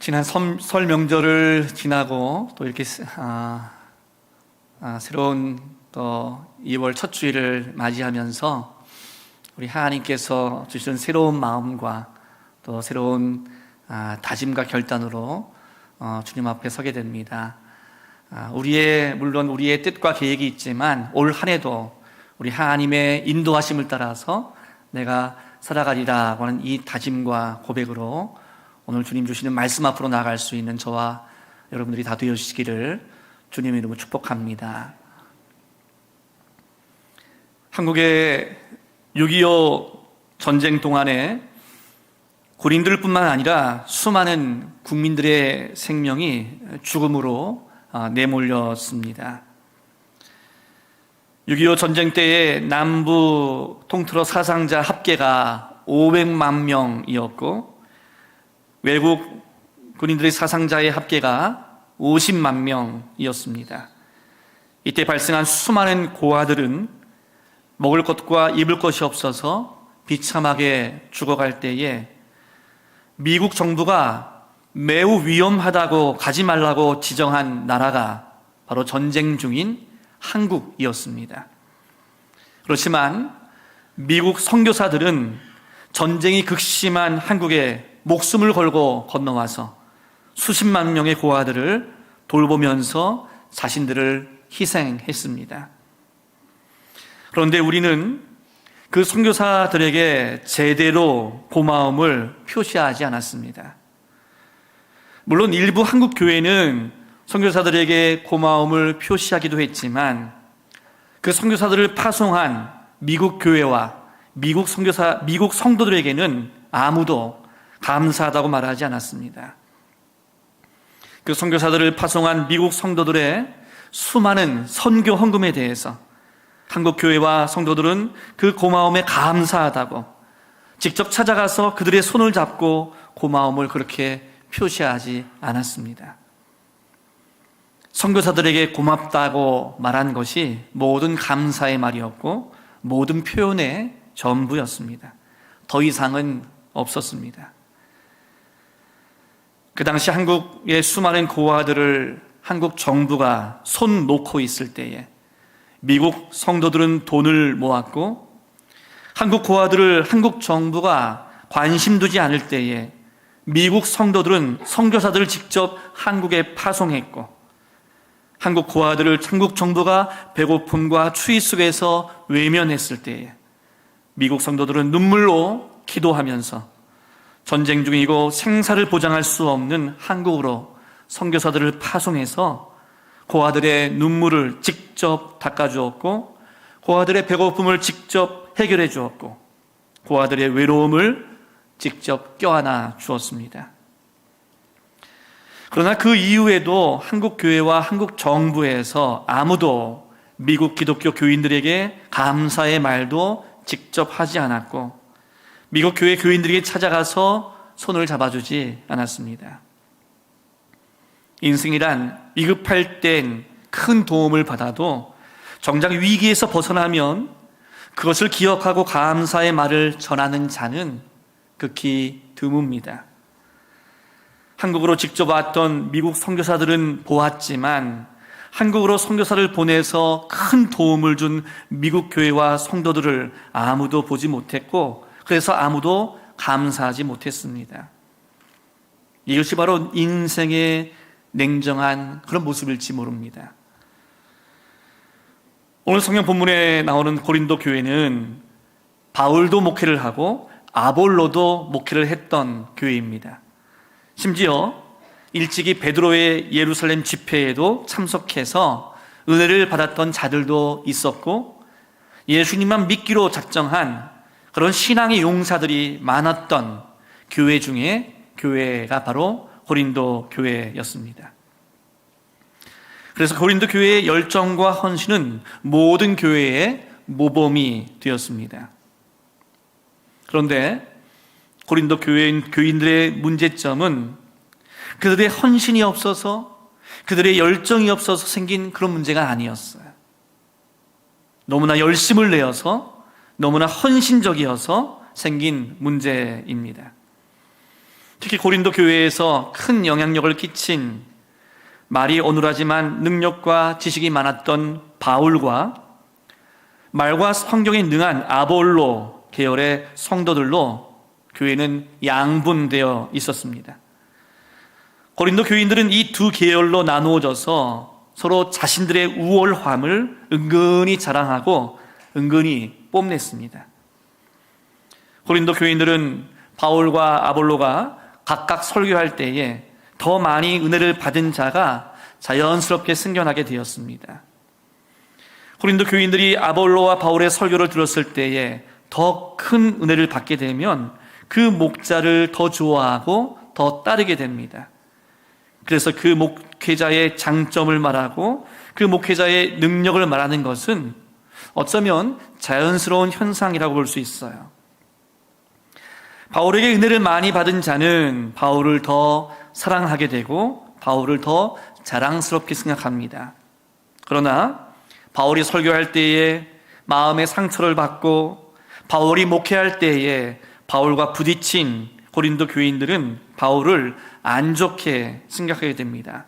지난 설, 설 명절을 지나고 또 이렇게 아, 아, 새로운 또 2월 첫 주일을 맞이하면서 우리 하나님께서 주신 새로운 마음과 또 새로운 아, 다짐과 결단으로 어, 주님 앞에 서게 됩니다. 아, 우리의 물론 우리의 뜻과 계획이 있지만 올 한해도 우리 하나님의 인도하심을 따라서 내가 살아가리라고 하는 이 다짐과 고백으로 오늘 주님 주시는 말씀 앞으로 나아갈 수 있는 저와 여러분들이 다 되어주시기를 주님의 이름으로 축복합니다. 한국의 6.25 전쟁 동안에 군인들뿐만 아니라 수많은 국민들의 생명이 죽음으로 아, 내몰렸습니다. 6.25 전쟁 때의 남부 통틀어 사상자 합계가 500만 명이었고 외국 군인들의 사상자의 합계가 50만 명이었습니다. 이때 발생한 수많은 고아들은 먹을 것과 입을 것이 없어서 비참하게 죽어갈 때에 미국 정부가 매우 위험하다고 가지 말라고 지정한 나라가 바로 전쟁 중인 한국이었습니다. 그렇지만 미국 선교사들은 전쟁이 극심한 한국에 목숨을 걸고 건너와서 수십만 명의 고아들을 돌보면서 자신들을 희생했습니다. 그런데 우리는 그 선교사들에게 제대로 고마움을 표시하지 않았습니다. 물론 일부 한국 교회는 선교사들에게 고마움을 표시하기도 했지만 그 선교사들을 파송한 미국 교회와 미국 선교사 미국 성도들에게는 아무도 감사하다고 말하지 않았습니다. 그 선교사들을 파송한 미국 성도들의 수많은 선교 헌금에 대해서 한국 교회와 성도들은 그 고마움에 감사하다고 직접 찾아가서 그들의 손을 잡고 고마움을 그렇게 표시하지 않았습니다. 선교사들에게 고맙다고 말한 것이 모든 감사의 말이었고 모든 표현의 전부였습니다. 더 이상은 없었습니다. 그 당시 한국의 수많은 고아들을 한국 정부가 손 놓고 있을 때에 미국 성도들은 돈을 모았고 한국 고아들을 한국 정부가 관심 두지 않을 때에 미국 성도들은 선교사들을 직접 한국에 파송했고 한국 고아들을 한국 정부가 배고픔과 추위 속에서 외면했을 때에 미국 성도들은 눈물로 기도하면서 전쟁 중이고 생사를 보장할 수 없는 한국으로 선교사들을 파송해서 고아들의 눈물을 직접 닦아주었고 고아들의 배고픔을 직접 해결해 주었고 고아들의 외로움을 직접 껴안아 주었습니다. 그러나 그 이후에도 한국 교회와 한국 정부에서 아무도 미국 기독교 교인들에게 감사의 말도 직접 하지 않았고 미국 교회 교인들에게 찾아가서 손을 잡아주지 않았습니다. 인생이란 위급할 땐 큰 도움을 받아도 정작 위기에서 벗어나면 그것을 기억하고 감사의 말을 전하는 자는 극히 드뭅니다. 한국으로 직접 왔던 미국 선교사들은 보았지만 한국으로 선교사를 보내서 큰 도움을 준 미국 교회와 성도들을 아무도 보지 못했고 그래서 아무도 감사하지 못했습니다. 이것이 바로 인생의 냉정한 그런 모습일지 모릅니다. 오늘 성경 본문에 나오는 고린도 교회는 바울도 목회를 하고 아볼로도 목회를 했던 교회입니다. 심지어 일찍이 베드로의 예루살렘 집회에도 참석해서 은혜를 받았던 자들도 있었고 예수님만 믿기로 작정한 그런 신앙의 용사들이 많았던 교회 중에 교회가 바로 고린도 교회였습니다. 그래서 고린도 교회의 열정과 헌신은 모든 교회의 모범이 되었습니다. 그런데 고린도 교회인 교인들의 문제점은 그들의 헌신이 없어서 그들의 열정이 없어서 생긴 그런 문제가 아니었어요. 너무나 열심을 내어서 너무나 헌신적이어서 생긴 문제입니다. 특히 고린도 교회에서 큰 영향력을 끼친 말이 어눌하지만 능력과 지식이 많았던 바울과 말과 성경에 능한 아볼로 계열의 성도들로 교회는 양분되어 있었습니다. 고린도 교인들은 이 두 계열로 나누어져서 서로 자신들의 우월함을 은근히 자랑하고 은근히 뽐냈습니다. 고린도 교인들은 바울과 아볼로가 각각 설교할 때에 더 많이 은혜를 받은 자가 자연스럽게 승견하게 되었습니다. 고린도 교인들이 아볼로와 바울의 설교를 들었을 때에 더 큰 은혜를 받게 되면 그 목자를 더 좋아하고 더 따르게 됩니다. 그래서 그 목회자의 장점을 말하고 그 목회자의 능력을 말하는 것은 어쩌면 자연스러운 현상이라고 볼 수 있어요. 바울에게 은혜를 많이 받은 자는 바울을 더 사랑하게 되고 바울을 더 자랑스럽게 생각합니다. 그러나 바울이 설교할 때에 마음의 상처를 받고 바울이 목회할 때에 바울과 부딪힌 고린도 교인들은 바울을 안 좋게 생각하게 됩니다.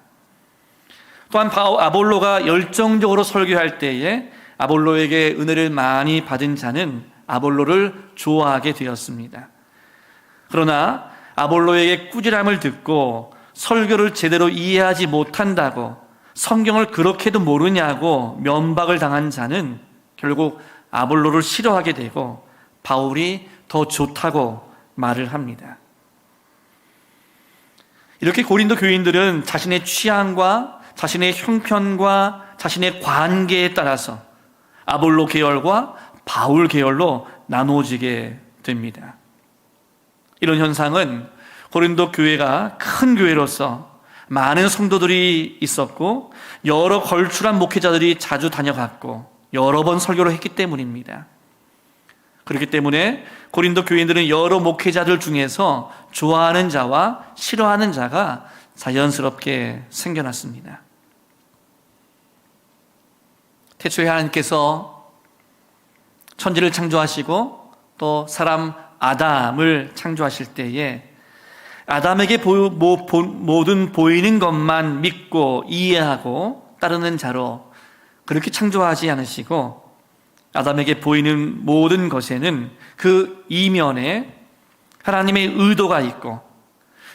또한 아볼로가 열정적으로 설교할 때에 아볼로에게 은혜를 많이 받은 자는 아볼로를 좋아하게 되었습니다. 그러나 아볼로에게 꾸지람을 듣고 설교를 제대로 이해하지 못한다고 성경을 그렇게도 모르냐고 면박을 당한 자는 결국 아볼로를 싫어하게 되고 바울이 더 좋다고 말을 합니다. 이렇게 고린도 교인들은 자신의 취향과 자신의 형편과 자신의 관계에 따라서 아볼로 계열과 바울 계열로 나누어지게 됩니다. 이런 현상은 고린도 교회가 큰 교회로서 많은 성도들이 있었고 여러 걸출한 목회자들이 자주 다녀갔고 여러 번 설교를 했기 때문입니다. 그렇기 때문에 고린도 교인들은 여러 목회자들 중에서 좋아하는 자와 싫어하는 자가 자연스럽게 생겨났습니다. 태초에 하나님께서 천지를 창조하시고 또 사람 아담을 창조하실 때에 아담에게 모든 보이는 것만 믿고 이해하고 따르는 자로 그렇게 창조하지 않으시고 아담에게 보이는 모든 것에는 그 이면에 하나님의 의도가 있고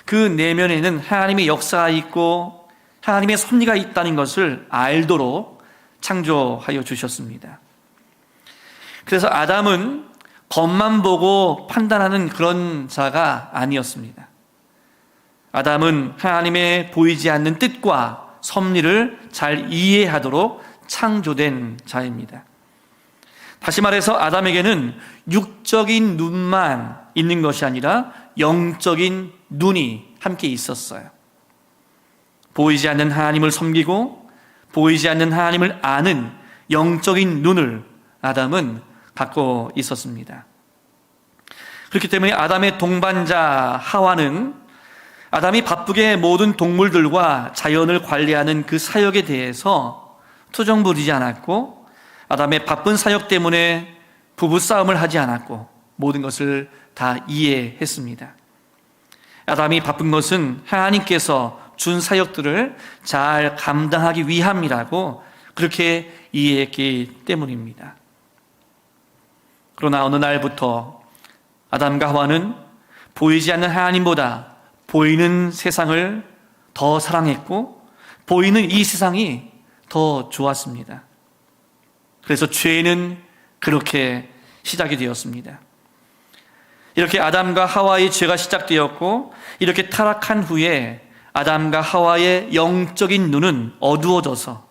그 내면에는 하나님의 역사가 있고 하나님의 섭리가 있다는 것을 알도록 창조하여 주셨습니다. 그래서 아담은 겉만 보고 판단하는 그런 자가 아니었습니다. 아담은 하나님의 보이지 않는 뜻과 섭리를 잘 이해하도록 창조된 자입니다. 다시 말해서 아담에게는 육적인 눈만 있는 것이 아니라 영적인 눈이 함께 있었어요. 보이지 않는 하나님을 섬기고 보이지 않는 하나님을 아는 영적인 눈을 아담은 갖고 있었습니다. 그렇기 때문에 아담의 동반자 하와는 아담이 바쁘게 모든 동물들과 자연을 관리하는 그 사역에 대해서 투정 부리지 않았고 아담의 바쁜 사역 때문에 부부 싸움을 하지 않았고 모든 것을 다 이해했습니다. 아담이 바쁜 것은 하나님께서 준 사역들을 잘 감당하기 위함이라고 그렇게 이해했기 때문입니다. 그러나 어느 날부터 아담과 하와는 보이지 않는 하나님보다 보이는 세상을 더 사랑했고 보이는 이 세상이 더 좋았습니다. 그래서 죄는 그렇게 시작이 되었습니다. 이렇게 아담과 하와의 죄가 시작되었고 이렇게 타락한 후에 아담과 하와의 영적인 눈은 어두워져서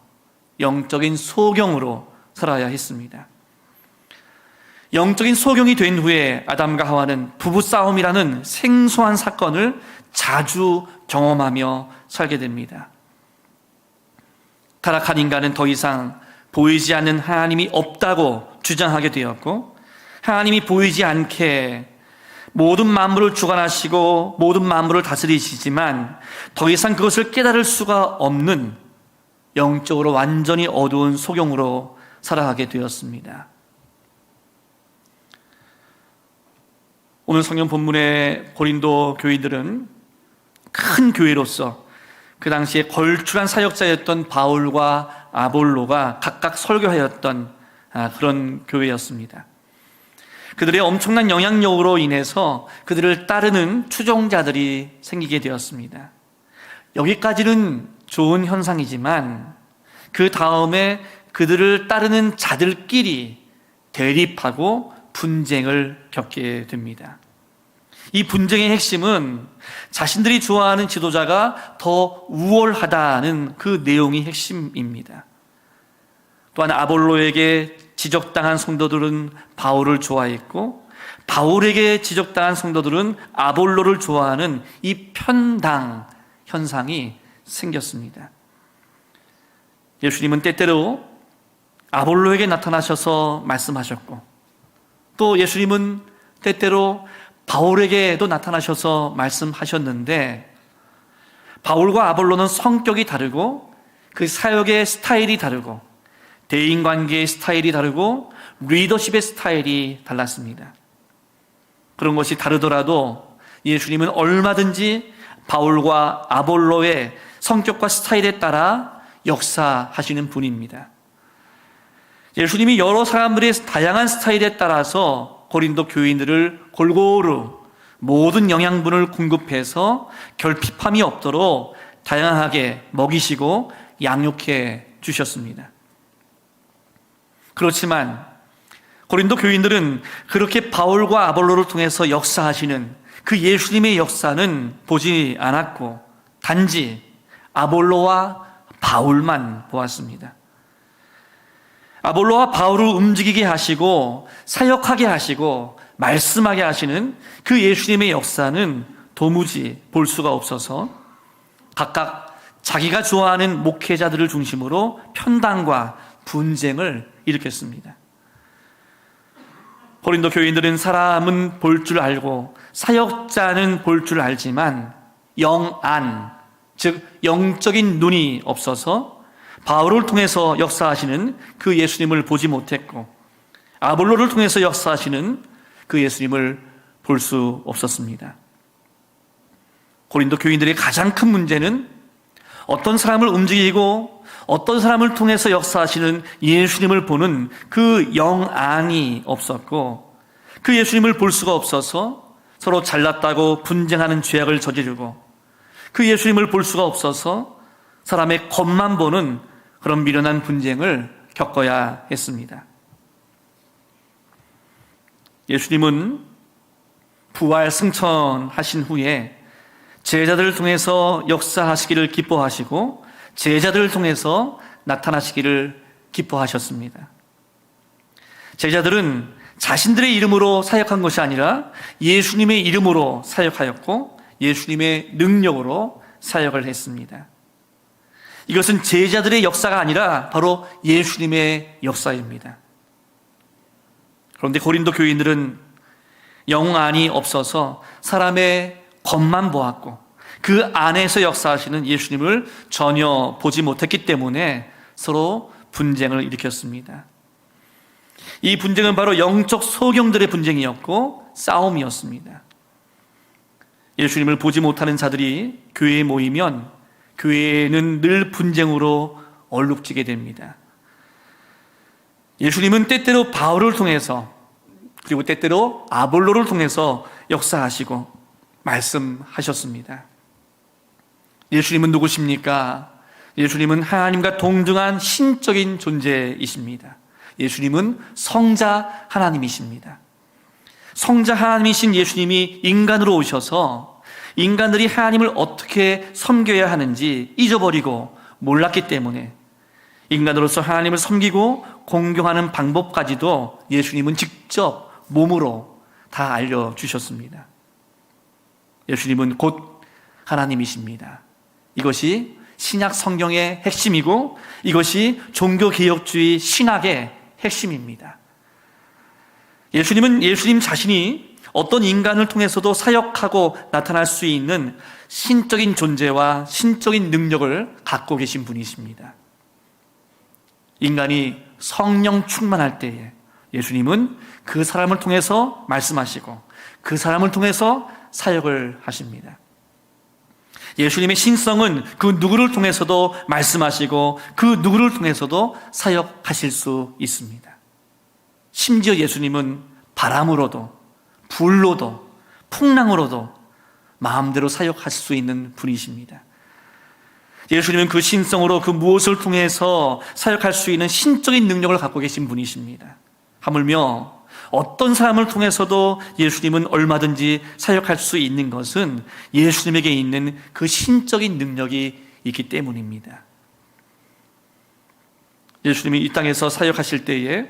영적인 소경으로 살아야 했습니다. 영적인 소경이 된 후에 아담과 하와는 부부싸움이라는 생소한 사건을 자주 경험하며 살게 됩니다. 타락한 인간은 더 이상 보이지 않는 하나님이 없다고 주장하게 되었고 하나님이 보이지 않게 모든 만물을 주관하시고 모든 만물을 다스리시지만 더 이상 그것을 깨달을 수가 없는 영적으로 완전히 어두운 소경으로 살아가게 되었습니다. 오늘 성경 본문의 고린도 교인들은 큰 교회로서 그 당시에 걸출한 사역자였던 바울과 아볼로가 각각 설교하였던 아, 그런 교회였습니다. 그들의 엄청난 영향력으로 인해서 그들을 따르는 추종자들이 생기게 되었습니다. 여기까지는 좋은 현상이지만 그 다음에 그들을 따르는 자들끼리 대립하고 분쟁을 겪게 됩니다. 이 분쟁의 핵심은 자신들이 좋아하는 지도자가 더 우월하다는 그 내용이 핵심입니다. 또한 아볼로에게 지적당한 성도들은 바울을 좋아했고 바울에게 지적당한 성도들은 아볼로를 좋아하는 이 편당 현상이 생겼습니다. 예수님은 때때로 아볼로에게 나타나셔서 말씀하셨고 또 예수님은 때때로 바울에게도 나타나셔서 말씀하셨는데 바울과 아볼로는 성격이 다르고 그 사역의 스타일이 다르고 대인 관계의 스타일이 다르고 리더십의 스타일이 달랐습니다. 그런 것이 다르더라도 예수님은 얼마든지 바울과 아볼로의 성격과 스타일에 따라 역사하시는 분입니다. 예수님이 여러 사람들의 다양한 스타일에 따라서 고린도 교인들을 골고루 모든 영양분을 공급해서 결핍함이 없도록 다양하게 먹이시고 양육해 주셨습니다. 그렇지만 고린도 교인들은 그렇게 바울과 아볼로를 통해서 역사하시는 그 예수님의 역사는 보지 않았고 단지 아볼로와 바울만 보았습니다. 아볼로와 바울을 움직이게 하시고 사역하게 하시고 말씀하게 하시는 그 예수님의 역사는 도무지 볼 수가 없어서 각각 자기가 좋아하는 목회자들을 중심으로 편당과 분쟁을 일으켰습니다. 고린도 교인들은 사람은 볼 줄 알고 사역자는 볼 줄 알지만 영안, 즉 영적인 눈이 없어서 바울을 통해서 역사하시는 그 예수님을 보지 못했고 아볼로를 통해서 역사하시는 그 예수님을 볼 수 없었습니다. 고린도 교인들의 가장 큰 문제는 어떤 사람을 움직이고 어떤 사람을 통해서 역사하시는 예수님을 보는 그 영안이 없었고 그 예수님을 볼 수가 없어서 서로 잘났다고 분쟁하는 죄악을 저지르고 그 예수님을 볼 수가 없어서 사람의 겉만 보는 그런 미련한 분쟁을 겪어야 했습니다. 예수님은 부활 승천하신 후에 제자들을 통해서 역사하시기를 기뻐하시고 제자들을 통해서 나타나시기를 기뻐하셨습니다. 제자들은 자신들의 이름으로 사역한 것이 아니라 예수님의 이름으로 사역하였고 예수님의 능력으로 사역을 했습니다. 이것은 제자들의 역사가 아니라 바로 예수님의 역사입니다. 그런데 고린도 교인들은 영 안이 없어서 사람의 겉만 보았고 그 안에서 역사하시는 예수님을 전혀 보지 못했기 때문에 서로 분쟁을 일으켰습니다. 이 분쟁은 바로 영적 소경들의 분쟁이었고 싸움이었습니다. 예수님을 보지 못하는 자들이 교회에 모이면 교회는 늘 분쟁으로 얼룩지게 됩니다. 예수님은 때때로 바울을 통해서 그리고 때때로 아볼로를 통해서 역사하시고 말씀하셨습니다. 예수님은 누구십니까? 예수님은 하나님과 동등한 신적인 존재이십니다. 예수님은 성자 하나님이십니다. 성자 하나님이신 예수님이 인간으로 오셔서 인간들이 하나님을 어떻게 섬겨야 하는지 잊어버리고 몰랐기 때문에 인간으로서 하나님을 섬기고 공경하는 방법까지도 예수님은 직접 몸으로 다 알려주셨습니다. 예수님은 곧 하나님이십니다. 이것이 신약 성경의 핵심이고 이것이 종교개혁주의 신학의 핵심입니다. 예수님은 예수님 자신이 어떤 인간을 통해서도 사역하고 나타날 수 있는 신적인 존재와 신적인 능력을 갖고 계신 분이십니다. 인간이 성령 충만할 때에 예수님은 그 사람을 통해서 말씀하시고 그 사람을 통해서 사역을 하십니다. 예수님의 신성은 그 누구를 통해서도 말씀하시고 그 누구를 통해서도 사역하실 수 있습니다. 심지어 예수님은 바람으로도 불로도 풍랑으로도 마음대로 사역할 수 있는 분이십니다. 예수님은 그 신성으로 그 무엇을 통해서 사역할 수 있는 신적인 능력을 갖고 계신 분이십니다. 하물며 어떤 사람을 통해서도 예수님은 얼마든지 사역할 수 있는 것은 예수님에게 있는 그 신적인 능력이 있기 때문입니다. 예수님이 이 땅에서 사역하실 때에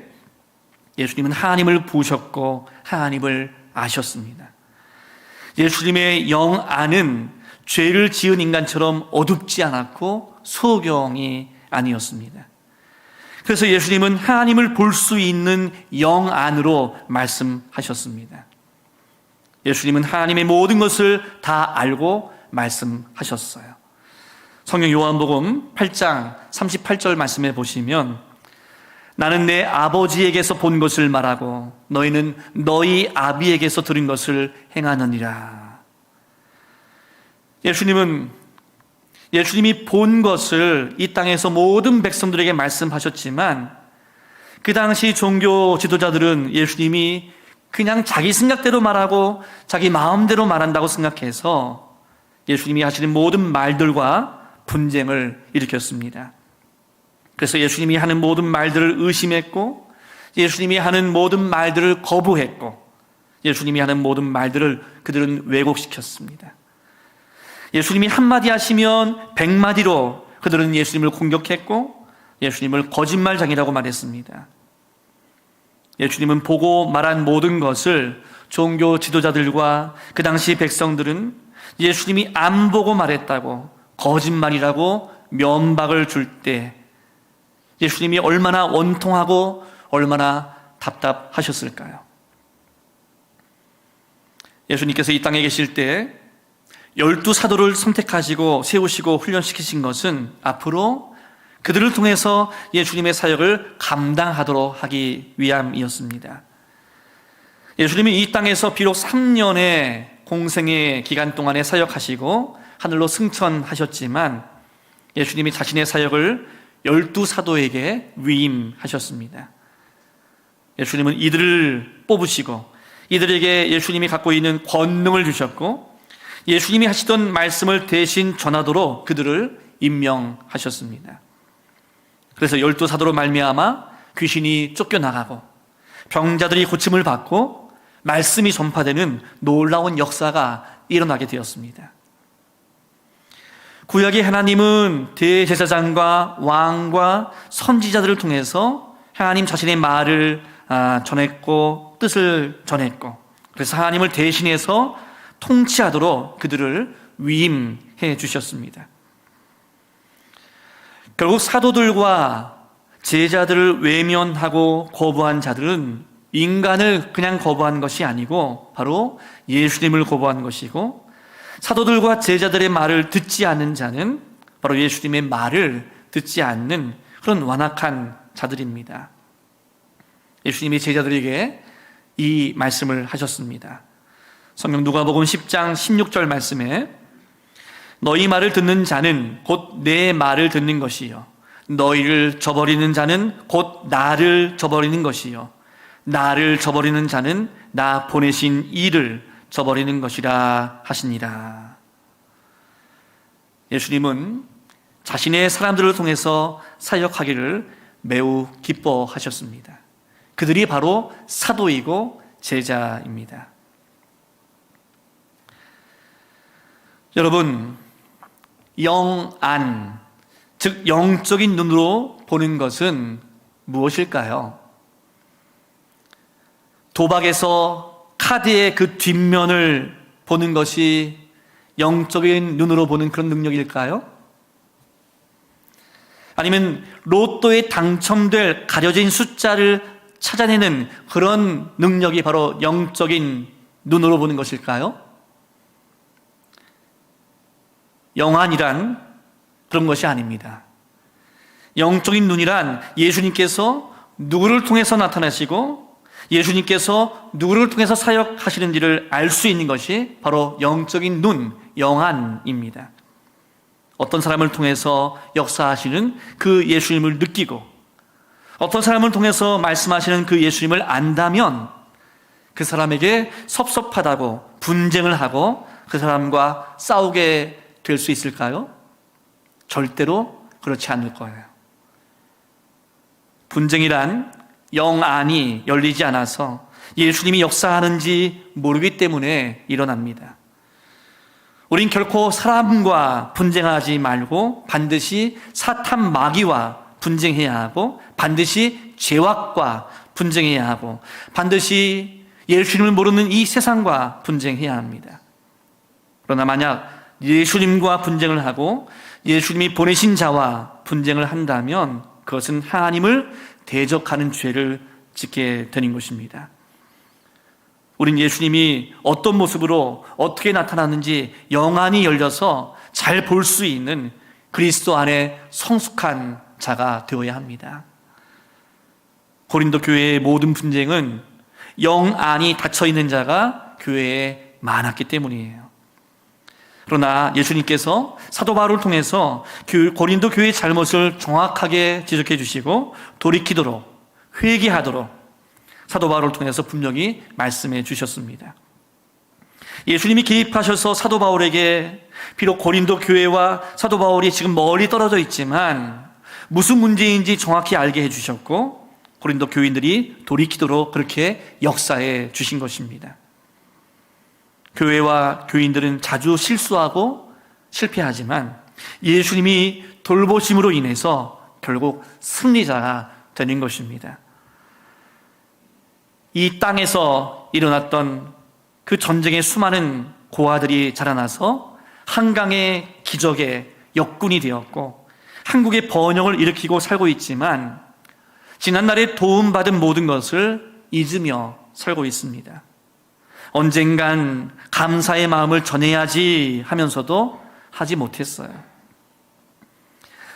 예수님은 하나님을 보셨고 하나님을 아셨습니다. 예수님의 영 안은 죄를 지은 인간처럼 어둡지 않았고 소경이 아니었습니다. 그래서 예수님은 하나님을 볼 수 있는 영 안으로 말씀하셨습니다. 예수님은 하나님의 모든 것을 다 알고 말씀하셨어요. 성경 요한복음 8장 38절 말씀해 보시면 나는 내 아버지에게서 본 것을 말하고 너희는 너희 아비에게서 들은 것을 행하느니라. 예수님은 예수님이 본 것을 이 땅에서 모든 백성들에게 말씀하셨지만 그 당시 종교 지도자들은 예수님이 그냥 자기 생각대로 말하고 자기 마음대로 말한다고 생각해서 예수님이 하시는 모든 말들과 분쟁을 일으켰습니다. 그래서 예수님이 하는 모든 말들을 의심했고 예수님이 하는 모든 말들을 거부했고 예수님이 하는 모든 말들을 그들은 왜곡시켰습니다. 예수님이 한마디 하시면 백마디로 그들은 예수님을 공격했고 예수님을 거짓말장이라고 말했습니다. 예수님은 보고 말한 모든 것을 종교 지도자들과 그 당시 백성들은 예수님이 안 보고 말했다고 거짓말이라고 면박을 줄 때 예수님이 얼마나 원통하고 얼마나 답답하셨을까요? 예수님께서 이 땅에 계실 때 열두 사도를 선택하시고 세우시고 훈련시키신 것은 앞으로 그들을 통해서 예수님의 사역을 감당하도록 하기 위함이었습니다. 예수님이 이 땅에서 비록 3년의 공생의 기간 동안에 사역하시고 하늘로 승천하셨지만 예수님이 자신의 사역을 열두 사도에게 위임하셨습니다. 예수님은 이들을 뽑으시고 이들에게 예수님이 갖고 있는 권능을 주셨고 예수님이 하시던 말씀을 대신 전하도록 그들을 임명하셨습니다. 그래서 열두 사도로 말미암아 귀신이 쫓겨나가고 병자들이 고침을 받고 말씀이 전파되는 놀라운 역사가 일어나게 되었습니다. 구약의 하나님은 대제사장과 왕과 선지자들을 통해서 하나님 자신의 말을 아, 전했고 뜻을 전했고 그래서 하나님을 대신해서 통치하도록 그들을 위임해 주셨습니다. 결국 사도들과 제자들을 외면하고 거부한 자들은 인간을 그냥 거부한 것이 아니고 바로 예수님을 거부한 것이고 사도들과 제자들의 말을 듣지 않는 자는 바로 예수님의 말을 듣지 않는 그런 완악한 자들입니다. 예수님이 제자들에게 이 말씀을 하셨습니다. 성경 누가복음 10장 16절 말씀에 너희 말을 듣는 자는 곧 내 말을 듣는 것이요 너희를 저버리는 자는 곧 나를 저버리는 것이요 나를 저버리는 자는 나 보내신 이를 저버리는 것이라 하시니라. 예수님은 자신의 사람들을 통해서 사역하기를 매우 기뻐하셨습니다. 그들이 바로 사도이고 제자입니다. 여러분, 영안, 즉 영적인 눈으로 보는 것은 무엇일까요? 도박에서 카드의 그 뒷면을 보는 것이 영적인 눈으로 보는 그런 능력일까요? 아니면 로또에 당첨될 가려진 숫자를 찾아내는 그런 능력이 바로 영적인 눈으로 보는 것일까요? 영안이란 그런 것이 아닙니다. 영적인 눈이란 예수님께서 누구를 통해서 나타나시고 예수님께서 누구를 통해서 사역하시는지를 알 수 있는 것이 바로 영적인 눈, 영안입니다. 어떤 사람을 통해서 역사하시는 그 예수님을 느끼고 어떤 사람을 통해서 말씀하시는 그 예수님을 안다면 그 사람에게 섭섭하다고 분쟁을 하고 그 사람과 싸우게 될 수 있을까요? 절대로 그렇지 않을 거예요. 분쟁이란 영안이 열리지 않아서 예수님이 역사하는지 모르기 때문에 일어납니다. 우린 결코 사람과 분쟁하지 말고 반드시 사탄 마귀와 분쟁해야 하고 반드시 죄악과 분쟁해야 하고 반드시 예수님을 모르는 이 세상과 분쟁해야 합니다. 그러나 만약 예수님과 분쟁을 하고 예수님이 보내신 자와 분쟁을 한다면 그것은 하나님을 대적하는 죄를 짓게 되는 것입니다. 우린 예수님이 어떤 모습으로 어떻게 나타나는지 영안이 열려서 잘 볼 수 있는 그리스도 안에 성숙한 자가 되어야 합니다. 고린도 교회의 모든 분쟁은 영안이 닫혀 있는 자가 교회에 많았기 때문이에요. 그러나 예수님께서 사도 바울을 통해서 고린도 교회의 잘못을 정확하게 지적해 주시고 돌이키도록 회개하도록 사도 바울을 통해서 분명히 말씀해 주셨습니다. 예수님이 개입하셔서 사도 바울에게 비록 고린도 교회와 사도 바울이 지금 멀리 떨어져 있지만 무슨 문제인지 정확히 알게 해 주셨고 고린도 교인들이 돌이키도록 그렇게 역사해 주신 것입니다. 교회와 교인들은 자주 실수하고 실패하지만 예수님이 돌보심으로 인해서 결국 승리자가 되는 것입니다. 이 땅에서 일어났던 그 전쟁의 수많은 고아들이 자라나서 한강의 기적의 역군이 되었고 한국의 번영을 일으키고 살고 있지만 지난날에 도움받은 모든 것을 잊으며 살고 있습니다. 언젠간 감사의 마음을 전해야지 하면서도 하지 못했어요.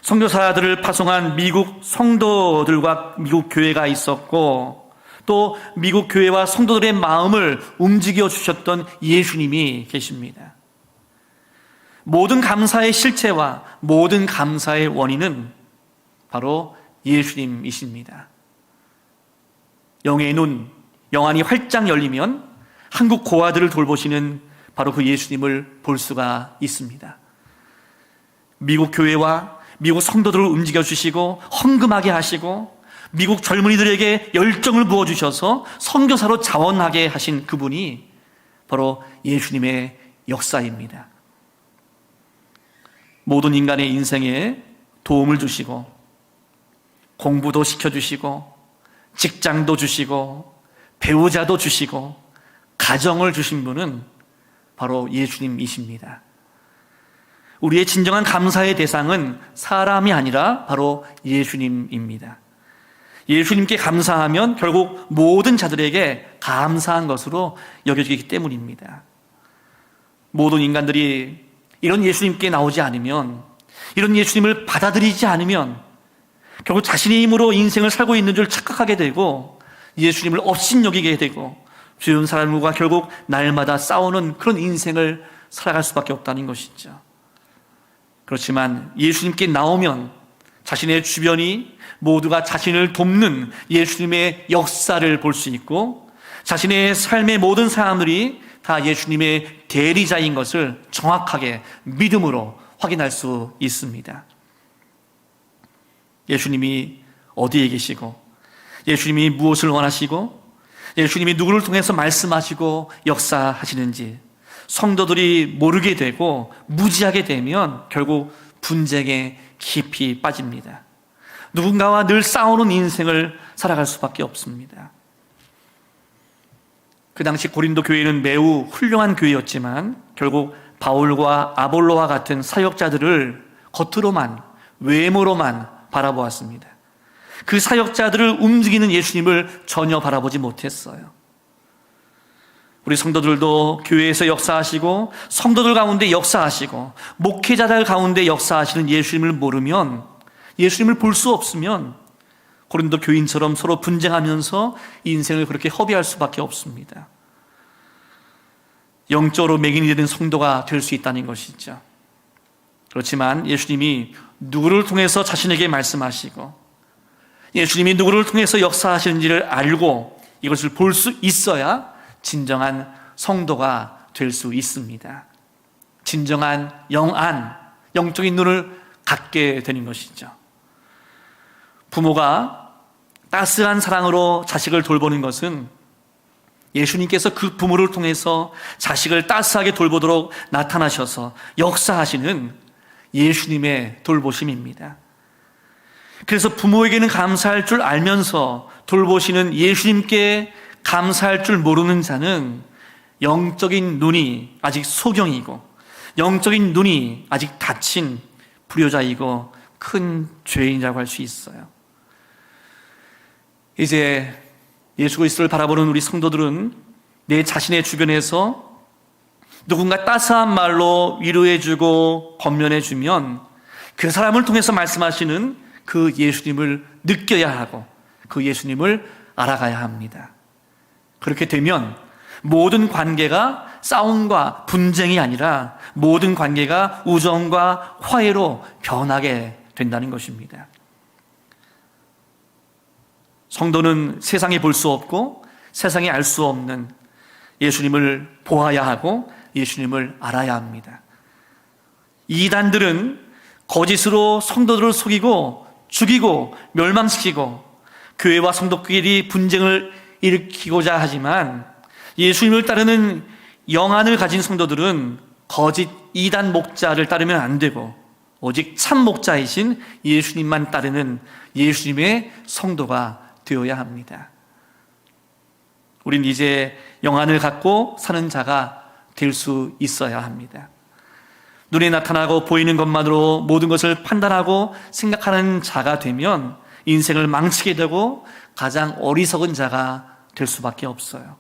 선교사들을 파송한 미국 성도들과 미국 교회가 있었고 또 미국 교회와 성도들의 마음을 움직여 주셨던 예수님이 계십니다. 모든 감사의 실체와 모든 감사의 원인은 바로 예수님이십니다. 영의 눈, 영안이 활짝 열리면 한국 고아들을 돌보시는 바로 그 예수님을 볼 수가 있습니다. 미국 교회와 미국 성도들을 움직여 주시고 헌금하게 하시고 미국 젊은이들에게 열정을 부어 주셔서 선교사로 자원하게 하신 그분이 바로 예수님의 역사입니다. 모든 인간의 인생에 도움을 주시고 공부도 시켜 주시고 직장도 주시고 배우자도 주시고 가정을 주신 분은 바로 예수님이십니다. 우리의 진정한 감사의 대상은 사람이 아니라 바로 예수님입니다. 예수님께 감사하면 결국 모든 자들에게 감사한 것으로 여겨지기 때문입니다. 모든 인간들이 이런 예수님께 나오지 않으면, 이런 예수님을 받아들이지 않으면, 결국 자신의 힘으로 인생을 살고 있는 줄 착각하게 되고, 예수님을 업신여기게 되고, 주변 사람과 결국 날마다 싸우는 그런 인생을 살아갈 수밖에 없다는 것이죠. 그렇지만 예수님께 나오면 자신의 주변이 모두가 자신을 돕는 예수님의 역사를 볼 수 있고 자신의 삶의 모든 사람들이 다 예수님의 대리자인 것을 정확하게 믿음으로 확인할 수 있습니다. 예수님이 어디에 계시고 예수님이 무엇을 원하시고 예수님이 누구를 통해서 말씀하시고 역사하시는지 성도들이 모르게 되고 무지하게 되면 결국 분쟁에 깊이 빠집니다. 누군가와 늘 싸우는 인생을 살아갈 수밖에 없습니다. 그 당시 고린도 교회는 매우 훌륭한 교회였지만 결국 바울과 아볼로와 같은 사역자들을 겉으로만 외모로만 바라보았습니다. 그 사역자들을 움직이는 예수님을 전혀 바라보지 못했어요. 우리 성도들도 교회에서 역사하시고 성도들 가운데 역사하시고 목회자들 가운데 역사하시는 예수님을 모르면 예수님을 볼 수 없으면 고린도 교인처럼 서로 분쟁하면서 인생을 그렇게 허비할 수밖에 없습니다. 영적으로 맹인이 되는 성도가 될 수 있다는 것이죠. 그렇지만 예수님이 누구를 통해서 자신에게 말씀하시고 예수님이 누구를 통해서 역사하시는지를 알고 이것을 볼 수 있어야 진정한 성도가 될 수 있습니다. 진정한 영안, 영적인 눈을 갖게 되는 것이죠. 부모가 따스한 사랑으로 자식을 돌보는 것은 예수님께서 그 부모를 통해서 자식을 따스하게 돌보도록 나타나셔서 역사하시는 예수님의 돌보심입니다. 그래서 부모에게는 감사할 줄 알면서 돌보시는 예수님께 감사할 줄 모르는 자는 영적인 눈이 아직 소경이고 영적인 눈이 아직 닫힌 불효자이고 큰 죄인이라고 할 수 있어요. 이제 예수 그리스도를 바라보는 우리 성도들은 내 자신의 주변에서 누군가 따스한 말로 위로해주고 권면해주면 그 사람을 통해서 말씀하시는 그 예수님을 느껴야 하고 그 예수님을 알아가야 합니다. 그렇게 되면 모든 관계가 싸움과 분쟁이 아니라 모든 관계가 우정과 화해로 변하게 된다는 것입니다. 성도는 세상에 볼 수 없고 세상에 알 수 없는 예수님을 보아야 하고 예수님을 알아야 합니다. 이단들은 거짓으로 성도들을 속이고 죽이고 멸망시키고 교회와 성도끼리 분쟁을 일으키고자 하지만 예수님을 따르는 영안을 가진 성도들은 거짓 이단 목자를 따르면 안 되고 오직 참 목자이신 예수님만 따르는 예수님의 성도가 되어야 합니다. 우린 이제 영안을 갖고 사는 자가 될 수 있어야 합니다. 눈에 나타나고 보이는 것만으로 모든 것을 판단하고 생각하는 자가 되면 인생을 망치게 되고 가장 어리석은 자가 될 수밖에 없어요.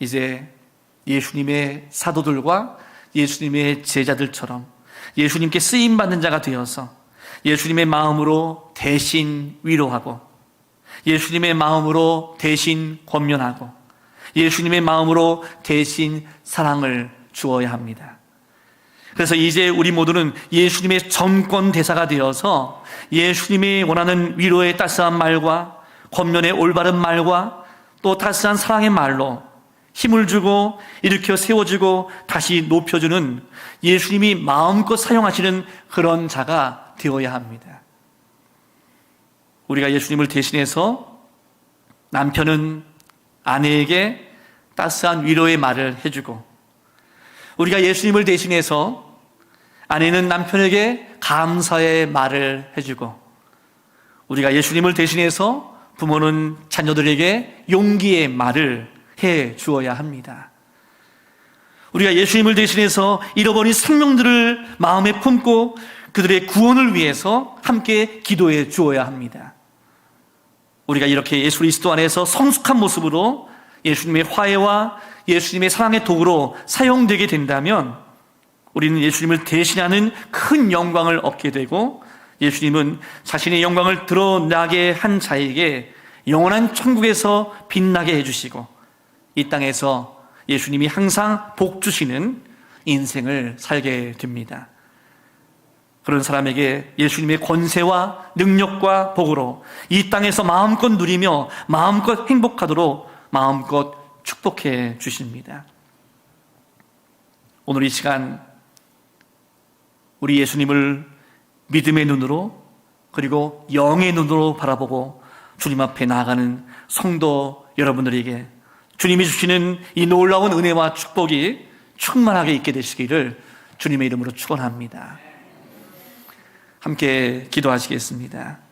이제 예수님의 사도들과 예수님의 제자들처럼 예수님께 쓰임 받는 자가 되어서 예수님의 마음으로 대신 위로하고 예수님의 마음으로 대신 권면하고 예수님의 마음으로 대신 사랑을 주어야 합니다. 그래서 이제 우리 모두는 예수님의 정권 대사가 되어서 예수님이 원하는 위로의 따스한 말과 권면의 올바른 말과 또 따스한 사랑의 말로 힘을 주고 일으켜 세워주고 다시 높여주는 예수님이 마음껏 사용하시는 그런 자가 되어야 합니다. 우리가 예수님을 대신해서 남편은 아내에게 따스한 위로의 말을 해주고 우리가 예수님을 대신해서 아내는 남편에게 감사의 말을 해주고 우리가 예수님을 대신해서 부모는 자녀들에게 용기의 말을 해 주어야 합니다. 우리가 예수님을 대신해서 잃어버린 생명들을 마음에 품고 그들의 구원을 위해서 함께 기도해 주어야 합니다. 우리가 이렇게 예수 그리스도 안에서 성숙한 모습으로 예수님의 화해와 예수님의 사랑의 도구로 사용되게 된다면 우리는 예수님을 대신하는 큰 영광을 얻게 되고 예수님은 자신의 영광을 드러나게 한 자에게 영원한 천국에서 빛나게 해주시고 이 땅에서 예수님이 항상 복 주시는 인생을 살게 됩니다. 그런 사람에게 예수님의 권세와 능력과 복으로 이 땅에서 마음껏 누리며 마음껏 행복하도록 마음껏 축복해 주십니다. 오늘 이 시간 우리 예수님을 믿음의 눈으로 그리고 영의 눈으로 바라보고 주님 앞에 나아가는 성도 여러분들에게 주님이 주시는 이 놀라운 은혜와 축복이 충만하게 있게 되시기를 주님의 이름으로 축원합니다. 함께 기도하시겠습니다.